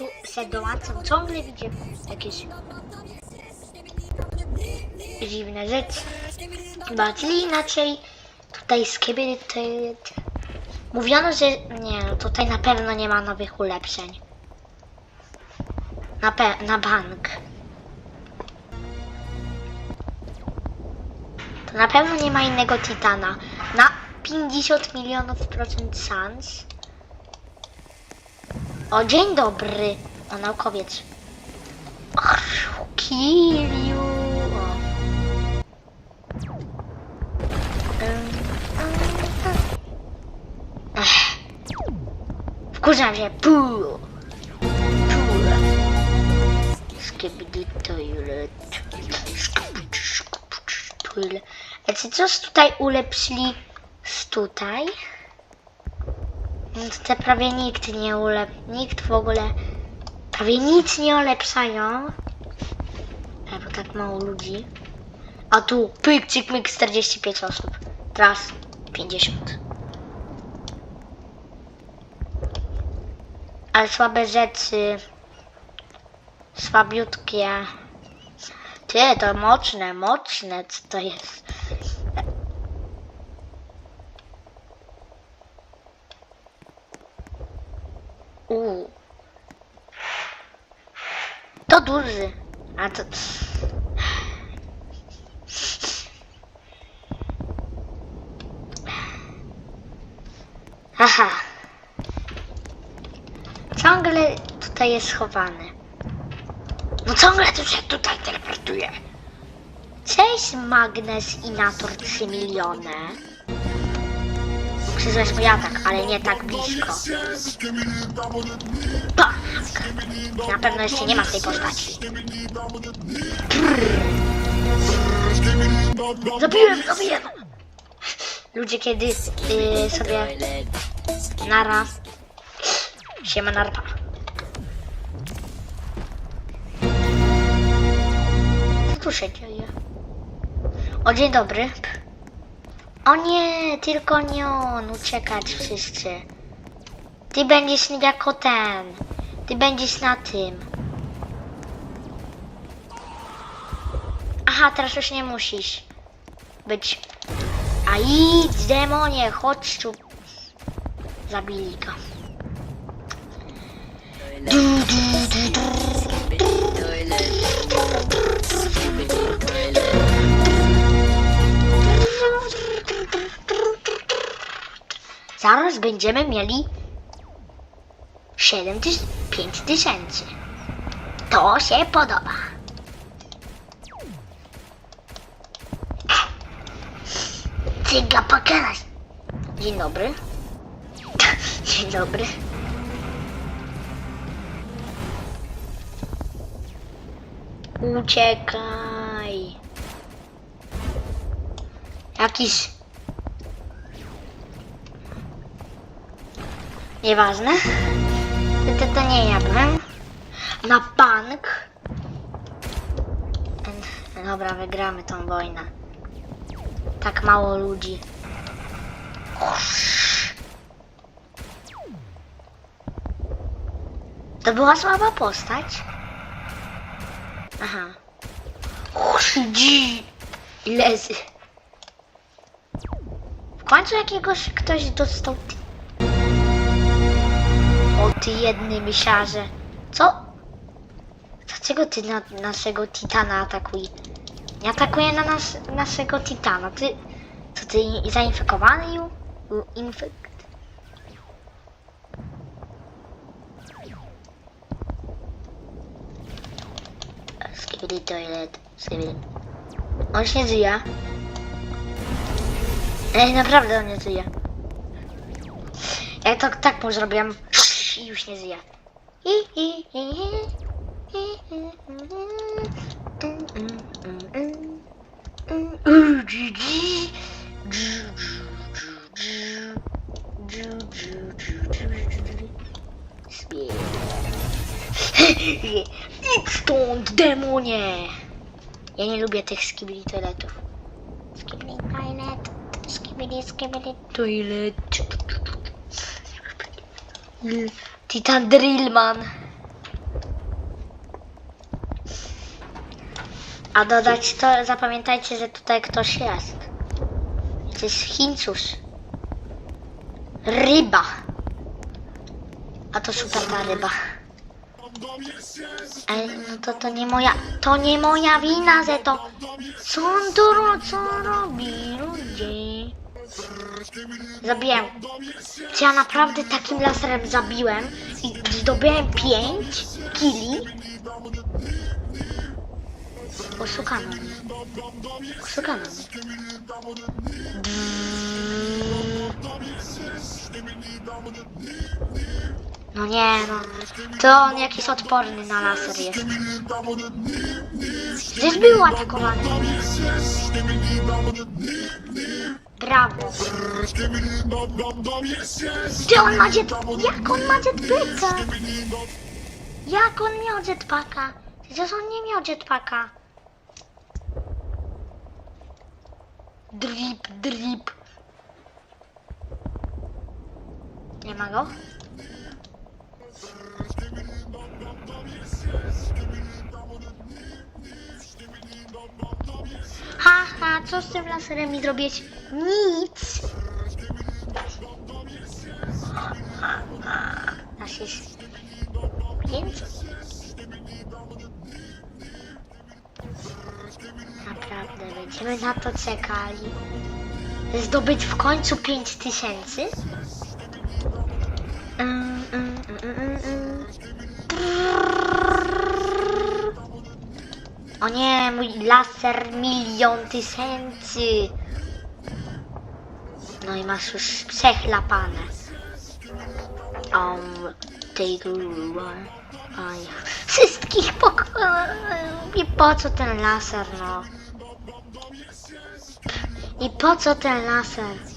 tu se dołączam, ciągle widzę jakieś dziwne rzeczy. Bardziej inaczej tutaj z kiedy to... Mówiono, że nie, no tutaj na pewno nie ma nowych ulepszeń. Na, pe- na bank. To na pewno nie ma innego Titana. Na 50 milionów procent szans. O, dzień dobry. O, naukowiec. Kill you. Wkurzam się. Puh. Skibidi toilet. Skibidi, czy coś tutaj ulepszyli z tutaj? Te prawie nikt nie ulep... Nikt w ogóle... Prawie nic nie ulepszają. E, bo tak mało ludzi. A tu pyk, cyk, myk, 45 osób. Teraz 50. Ale słabe rzeczy. Słabiutkie. Ty, to mocne, mocne, co to jest? Uuu. To duży. A to... Aha. Ciągle tutaj jest schowany. No ciągle tu się tutaj teleportuje. Cześć Magnes Inator 3 miliony. Przyzwać mój atak, ale nie tak blisko. Tak! Na pewno jeszcze nie ma tej postaci. Zabiłem, zabiłem! Ludzie kiedy y, sobie nara siema narpa. Co tu się dzieje? O dzień dobry. O nie, tylko nie on, uciekać wszyscy. Ty będziesz jako ten. Ty będziesz na tym. Aha, teraz już nie musisz być. A idź, demonie, chodź tu. Zabili go. Du, du, du, du. Zaraz będziemy mieli 7 tyś 5 tysięcy. To się podoba. Cyga pokazać. Dzień dobry. Dzień dobry. Uciekaj. Jakiś... Nieważne. To, to, nie ja byłem. Na bank. Dobra, wygramy tą wojnę. Tak mało ludzi. To była słaba postać. Aha. Lezy. W końcu jakiegoś ktoś dostał. O ty jedny myślarze. Co? Dlaczego ty na naszego Titana atakuje? Nie atakuje na nas, naszego Titana. Ty, to ty zainfekowany ju? Infekt. Skibidi toilet. Skibidi. On się żyje. Ej, naprawdę on nie żyje. Ja to tak mu zrobiłem. I już nie i, i. Idź stąd, demonie! Ja nie lubię tych skibidi toiletów. Skibidi toilet, skibidi, skibidi toilet. Titan Drillman. A dodać to, zapamiętajcie, że tutaj ktoś jest. To jest Hincusz. Ryba. A to super ta ryba. Ej, no to to nie moja, to nie moja wina, że to... Co on tu, co on robi? Zabiłem. Czy ja naprawdę takim laserem zabiłem i zdobyłem 5 kili? Oszukano mnie. Mnie. No nie no, to on jakiś odporny na laser jest. Gdzieś był atakowany. Brawo. Ty on ma jet... Jak on ma jetpacka? Jak on miał jetpacka? Przecież on nie miał jetpacka. Drip, drip. Nie ma go? Haha, co z tym laserem mi zrobić? Nic. Pięć. Naprawdę, będziemy na to czekali. Zdobyć w końcu 5000? Mm, nie, mój laser milion tysięcy. No i masz już przechlapane. Um, take. Oj. Wszystkich pokonałem. I po co ten laser, no? I po co ten laser?